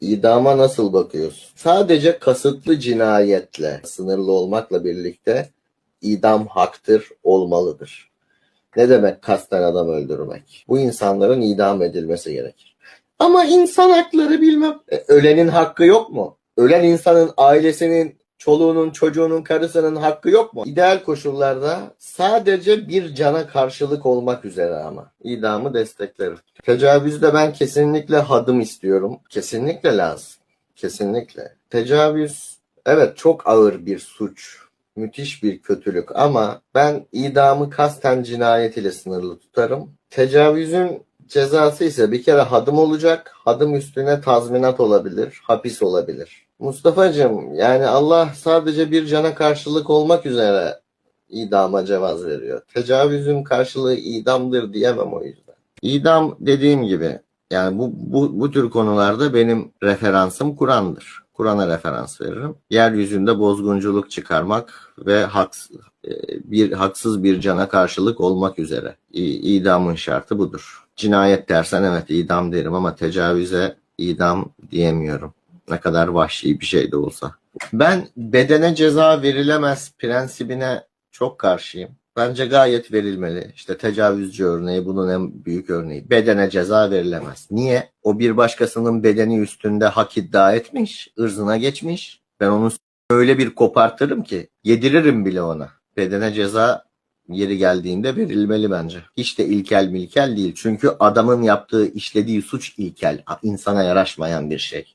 İdama nasıl bakıyorsun? Sadece kasıtlı cinayetle sınırlı olmakla birlikte idam haktır, olmalıdır. Ne demek kasten adam öldürmek? Bu insanların idam edilmesi gerekir. Ama insan hakları bilmem. E, ölenin hakkı yok mu? Ölen insanın ailesinin, çoluğunun, çocuğunun, karısının hakkı yok mu? İdeal koşullarda sadece bir cana karşılık olmak üzere ama. İdamı desteklerim. Tecavüzde ben kesinlikle hadım istiyorum. Kesinlikle lazım. Kesinlikle. Tecavüz evet çok ağır bir suç. Müthiş bir kötülük ama ben idamı kasten cinayet ile sınırlı tutarım. Tecavüzün cezası ise bir kere hadım olacak. Hadım üstüne tazminat olabilir, hapis olabilir. Mustafa'cığım yani Allah sadece bir cana karşılık olmak üzere idama cevaz veriyor. Tecavüzün karşılığı idamdır diyemem o yüzden. İdam dediğim gibi yani bu, bu, bu tür konularda benim referansım Kur'an'dır. Kur'an'a referans veririm. Yeryüzünde bozgunculuk çıkarmak ve haks, e, bir haksız bir cana karşılık olmak üzere. İdamın şartı budur. Cinayet dersen evet idam derim ama tecavüze idam diyemiyorum. Ne kadar vahşi bir şey de olsa. Ben bedene ceza verilemez prensibine çok karşıyım. Bence gayet verilmeli. İşte tecavüzcü örneği bunun en büyük örneği. Bedene ceza verilemez. Niye? O bir başkasının bedeni üstünde hak iddia etmiş, ırzına geçmiş. Ben onu öyle bir kopartırım ki yediririm bile ona. Bedene ceza yeri geldiğinde verilmeli bence. Hiç de ilkel milkel değil. Çünkü adamın yaptığı, işlediği suç ilkel. insana yaraşmayan bir şey.